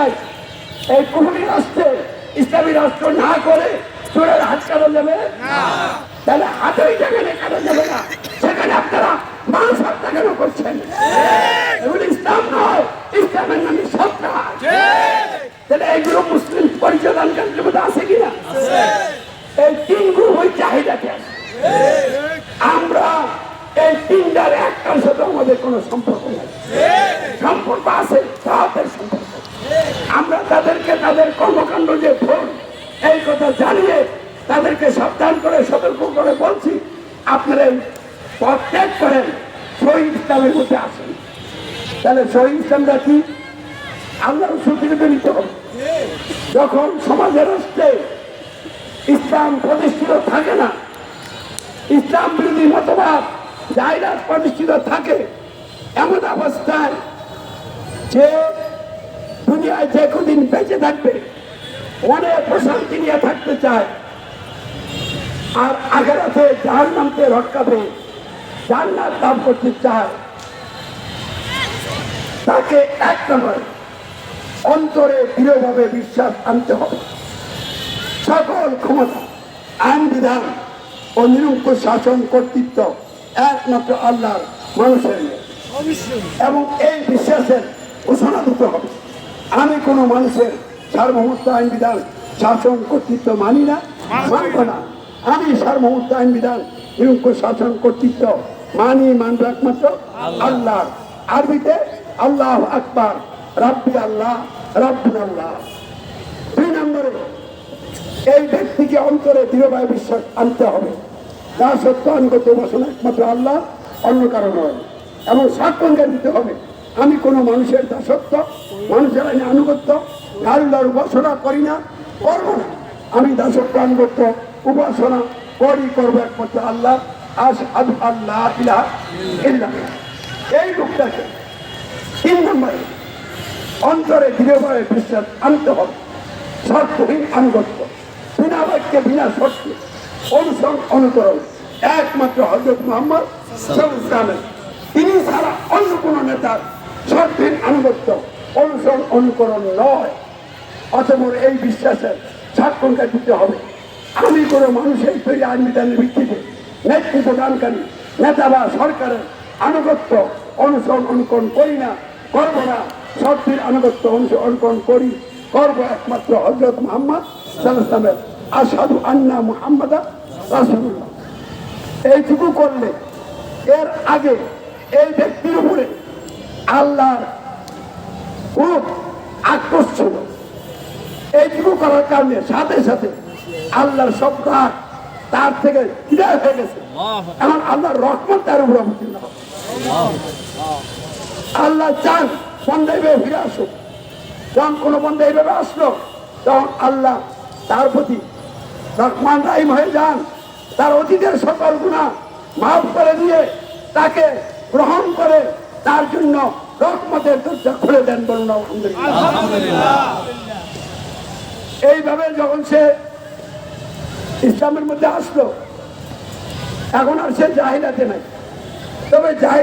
জায়গায় এই কুহুরি রাষ্ট্রে ইসলামী রাষ্ট্র না করে চোরের হাত কাটা যাবে তাহলে হাতেই যেখানে কাটা যাবে না? সেখানে আপনারা মানুষ হত্যা কেন করছেন? এগুলো ইসলাম নয় ইসলামের নামে সন্ত্রাস তাহলে এইগুলো মুসলিম পরিচয় দানকারীর মধ্যে আছে কিনা? এই তিন গ্রুপই চাহিদাকে আছে। আমরা এই তিনটার একটার সাথে আমাদের কোনো সম্পর্ক নেই। সম্পর্ক আছে আমরা তাদেরকে তাদের কর্মকাণ্ড যে ভুল এই কথা জানিয়ে তাদেরকে সাবধান করে, সতর্ক করে বলছি, আপনারা এই পথ ত্যাগ করেন, শহীদ ইসলামের মধ্যে আসেন। তাহলে শহীদ ইসলামটা কি? আল্লাহ বেরিত যখন সমাজের রাষ্ট্রে ইসলাম প্রতিষ্ঠিত থাকে না, ইসলাম বিরোধী মতবাদ জায়গা প্রতিষ্ঠিত থাকে, এমন অবস্থায় যে দুনিয়ায় যে কদিন বেঁচে থাকবে, অনেক প্রশান্তি নিয়ে থাকতে চায়। আর আখেরাতে যার নামতে রক্ষাবে জান্নাত লাভ করতে চায়। তাকে এক নম্বরে অন্তরে দৃঢ়ভাবে বিশ্বাস আনতে হবে। সকল ক্ষমতা আইন বিধান ও নিরঙ্কুশ শাসন কর্তৃত্ব একমাত্র আল্লাহর মানুষের। নিয়ে। এবং এই বিশ্বাসের ঘোষণা দিতে হবে। আমি কোনো মানুষের সার্বভৌমত্ব আইন বিধান শাসন কর্তৃত্ব মানি না মানব না। আমি সার্বভৌমত্ব আইন বিধান নিরঙ্কুশ শাসন কর্তৃত্ব মানি মানব একমাত্র আল্লাহ। আরবিতে আল্লাহ আকবার রাব্বি আল্লাহ রাব্বুল আল্লাহ। দুই নম্বরে এই ব্যক্তিকে অন্তরে দৃঢ়ভাবে বিশ্বাস আনতে হবে। তা সত্য আনুগত্য উপাসনা একমাত্র আল্লাহ অন্য কারণ নয়। এবং সাক্ষণকে দিতে হবে। আমি কোনো মানুষের দাসত্ব, মানুষের আইনে আনুগত্য আল্লাহর উপাসনা করি না, করব না। আমি দাসত্ব, আনুগত্য, উপাসনা করি, করব একমাত্র আল্লাহ। আজ আদু আল্লাহ। এই লোকটাকে তিন নম্বরে অন্তরে দৃঢ়ভাবে বিশ্বাস আনতে হবে। শর্তহীন আনুগত্য। বিনা বাক্যে, বিনা শর্তে অনুসরণ, অনুকরণ একমাত্র হজরত মোহাম্মদ তিনি ছাড়া অন্য কোন নেতার শর্তহীন আনুগত্য অনুসরণ অনুকরণ নয়। অতমর এই বিশ্বাসের সাক্ষণকে দিতে হবে। আমি কোনো মানুষের তৈরি আইন বিধানের ভিত্তিতে নেতৃত্ব দানকারী, নেতা বা সরকারের আনুগত্য অনুসরণ অনুকরণ করি না, করব না। শক্তির আনুগত্য অনুসরণ করি, করব একমাত্র হজরত মোহাম্মদ সাল্লামের আসাদু আন্না মুহাম্মদ রাসুল্লাহ এইটুকু করলে এর আগে এই ব্যক্তির উপরে আল্লাহর খুব আক্রোশ ছিল এইটুকু করার কারণে সাথে সাথে আল্লাহর সব তার থেকে বিদায় হয়ে গেছে। এখন আল্লাহর রহমত তার উপরে অবতীর্ণ আল্লাহ চান বন্ধা ফিরে আসুক। যখন কোনো বন্ধা এইভাবে আসলো, তখন আল্লাহ তার প্রতি রহমান রাহিম হয়ে যান। তার অতীতের সকল গুণা মাফ করে দিয়ে তাকে গ্রহণ করে তার জন্য রহমতের দরজা খুলে দেন বলুন আলহামদুলিল্লাহ। এইভাবে যখন সে ইসলামের মধ্যে আসলো এখন আর সে জাহিলাতে নাই। তবে জাহিল